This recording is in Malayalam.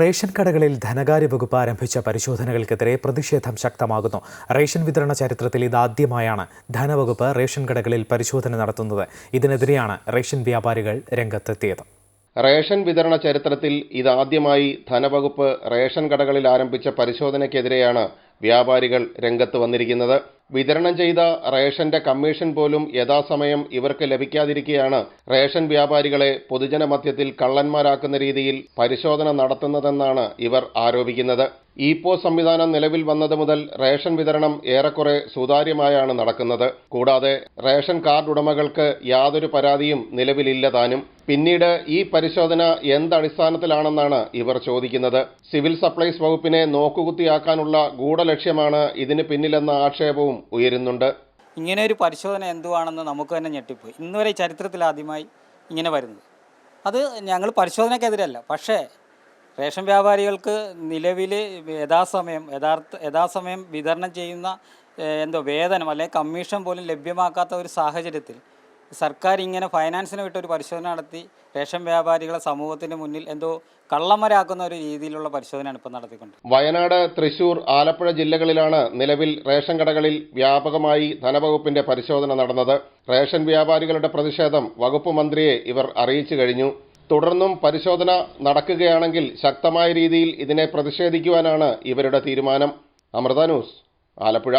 റേഷൻ കടകളിൽ ധനകാര്യ വകുപ്പ് ആരംഭിച്ച പരിശോധനകൾക്കെതിരെ പ്രതിഷേധം ശക്തമാകുന്നു. റേഷൻ വിതരണ ചരിത്രത്തിൽ ഇതാദ്യമായാണ് ധനവകുപ്പ് റേഷൻ കടകളിൽ പരിശോധന നടത്തുന്നത്. ഇതിനെതിരെയാണ് റേഷൻ വ്യാപാരികൾ രംഗത്തെത്തിയത്. റേഷൻ വിതരണ ചരിത്രത്തിൽ ഇതാദ്യമായി ധനവകുപ്പ് റേഷൻ കടകളിൽ ആരംഭിച്ച പരിശോധനയ്ക്കെതിരെയാണ് വ്യാപാരികൾ രംഗത്ത് വന്നിരിക്കുന്നത്. വിതരണം ചെയ്ത റേഷന്റെ കമ്മീഷൻ പോലും യഥാസമയം ഇവർക്ക് ലഭിക്കാതിരിക്കുകയാണ് റേഷൻ വ്യാപാരികളെ പൊതുജനമധ്യത്തിൽ കള്ളന്മാരാക്കുന്ന രീതിയിൽ പരിശോധന നടത്തുന്നതെന്നാണ് ഇവർ ആരോപിക്കുന്നത്. ഇ പോ സംവിധാനം നിലവിൽ വന്നത് മുതൽ റേഷൻ വിതരണം ഏറെക്കുറെ സുതാര്യമായാണ് നടക്കുന്നത്. കൂടാതെ റേഷൻ കാർഡ് ഉടമകൾക്ക് യാതൊരു പരാതിയും നിലവിലില്ല താനും. പിന്നീട് ഈ പരിശോധന എന്തടിസ്ഥാനത്തിലാണെന്നാണ് ഇവർ ചോദിക്കുന്നത്. സിവിൽ സപ്ലൈസ് വകുപ്പിനെ നോക്കുകുത്തിയാക്കാനുള്ള ഗൂഢലക്ഷ്യമാണ് ഇതിന് പിന്നിലെന്ന ആക്ഷേപവും ഉയരുന്നുണ്ട്. ഇങ്ങനെ ഒരു പരിശോധന എന്തുവാണെന്ന് നമുക്ക് തന്നെ ഞെട്ടിപ്പ് ഇന്നുവരെ ചരിത്രത്തിൽ ആദ്യമായി ഇങ്ങനെ വരുന്നു അത് ഞങ്ങൾ പരിശോധനയ്ക്കെതിരല്ല. പക്ഷേ റേഷൻ വ്യാപാരികൾക്ക് നിലവിൽ യഥാസമയം യഥാർത്ഥ യഥാസമയം വിതരണം ചെയ്യുന്ന എന്തോ വേതനം അല്ലെങ്കിൽ കമ്മീഷൻ പോലും ലഭ്യമാക്കാത്ത ഒരു സാഹചര്യത്തിൽ സർക്കാർ ഇങ്ങനെ ഫൈനാൻസിന് വിട്ടൊരു പരിശോധന നടത്തി റേഷൻ വ്യാപാരികളെ സമൂഹത്തിന് മുന്നിൽ എന്തോ കള്ളമരാക്കുന്ന ഒരു രീതിയിലുള്ള പരിശോധനയാണ് ഇപ്പോൾ നടത്തിക്കൊണ്ട്. വയനാട് തൃശൂർ ആലപ്പുഴ ജില്ലകളിലാണ് നിലവിൽ റേഷൻ കടകളിൽ വ്യാപകമായി ധനവകുപ്പിന്റെ പരിശോധന നടന്നത്. റേഷൻ വ്യാപാരികളുടെ പ്രതിഷേധം വകുപ്പ് മന്ത്രിയെ ഇവർ അറിയിച്ചു കഴിഞ്ഞു. തുടർന്നും പരിശോധന നടക്കുകയാണെങ്കിൽ ശക്തമായ രീതിയിൽ ഇതിനെ പ്രതിഷേധിക്കുവാനാണ് ഇവരുടെ തീരുമാനം. അമൃത ന്യൂസ് ആലപ്പുഴ.